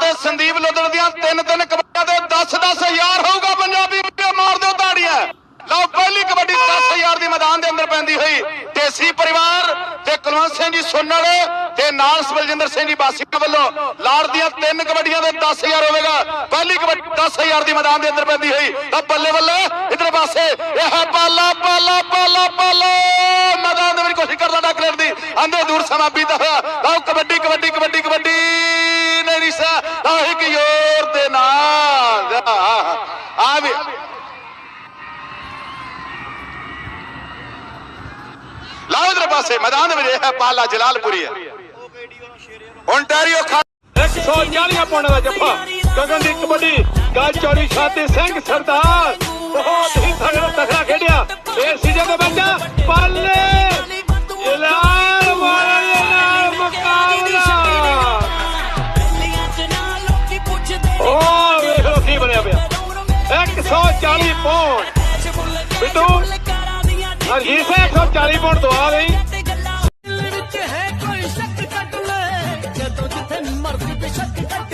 ਤੇ ਸੰਦੀਪ ਲੋਧੜ ਦੀਆਂ ਤਿੰਨ ਤਿੰਨ ਕਬੱਡੀਆਂ ਦੇ 10 10 ਹਜ਼ਾਰ ਹੋਊਗਾ ਪੰਜਾਬੀ ਵੀਰੋ ਮਾਰ ਦਿਓ ਤਾੜੀਆਂ। ਲਓ, ਪਹਿਲੀ ਕਬੱਡੀ 10000 ਦੀ ਮੈਦਾਨ ਦੇ ਅੰਦਰ ਪੈਂਦੀ ਹੋਈ। ਦੇਸੀ ਪਰਿਵਾਰ ਤੇ ਕੁਲਵੰਤ ਸਿੰਘ ਜੀ ਸੁੰਨੜ ਤੇ ਨਾਲ ਸਬਲਜਿੰਦਰ ਸਿੰਘ ਜੀ ਬਾਸੀਆਂ ਵੱਲੋਂ ਲਾੜ ਦੀਆਂ ਤਿੰਨ ਕਬੱਡੀਆਂ ਦੇ 10000 ਹੋਵੇਗਾ। ਪਹਿਲੀ ਕਬੱਡੀ 10000 ਦੀ ਮੈਦਾਨ ਦੇ ਅੰਦਰ ਪੈਂਦੀ ਹੋਈ। ਤਾਂ ਬੱਲੇ ਬੱਲੇ, ਇਧਰ ਪਾਸੇ, ਇਹ ਪਾਲਾ ਪਾਲਾ ਪਾਲਾ ਪਾਲਾ। ਮੈਦਾਨ ਦੇ ਵਿੱਚ ਕੋਸ਼ਿਸ਼ ਕਰਦਾ ਡਾਕਲਰ ਦੀ। ਅੰਦੇ ਦੂਰ ਸਮਾਂ ਬੀਤਾ ਹੋਇਆ ਲਓ ਕਬੱਡੀ ਕਬੱਡੀ ਕਬੱਡੀ ਕਬੱਡੀ ਨਹੀਂ ਰਿਸਾ ਲਓ ਇੱਕ ਜ਼ੋਰ ਦੇ ਨਾਲ ਆ ਲਾਓ ਇਧਰ ਪਾਸੇ, ਮੈਦਾਨ ਦੇ ਵਿੱਚ ਹੈ ਪਾਲਾ ਜਲਾਲਪੁਰੀ ਹੈ। ਓਨਟਾਰੀਓ ਖਾ 140 ਪੌਂਡਾਂ ਦਾ ਜੱਫਾ। ਗਗਨ ਦੀ ਕਬੱਡੀ, ਗੱਲ ਚੌੜੀ ਛਾਤੀ ਸਿੰਘ ਸਰਦਾਰ। ਬਹੁਤ ਹੀ ਤਗੜਾ ਤਗੜਾ ਖੇਡਿਆ। 140 ਪੌਂਡ। ਬਿੱਟੂ, ਹਰਜੀਤ ਸਿੰਘ 140 ਪੌਂਡ ਦਵਾ ਗਈ ਕੋਈ ਸ਼ੱਕ ਕੱਟ ਜਦੋਂ ਜਿੱਥੇ ਮਰਜ਼ੀ ਤੇ ਸ਼ੱਕ ਕੱਟ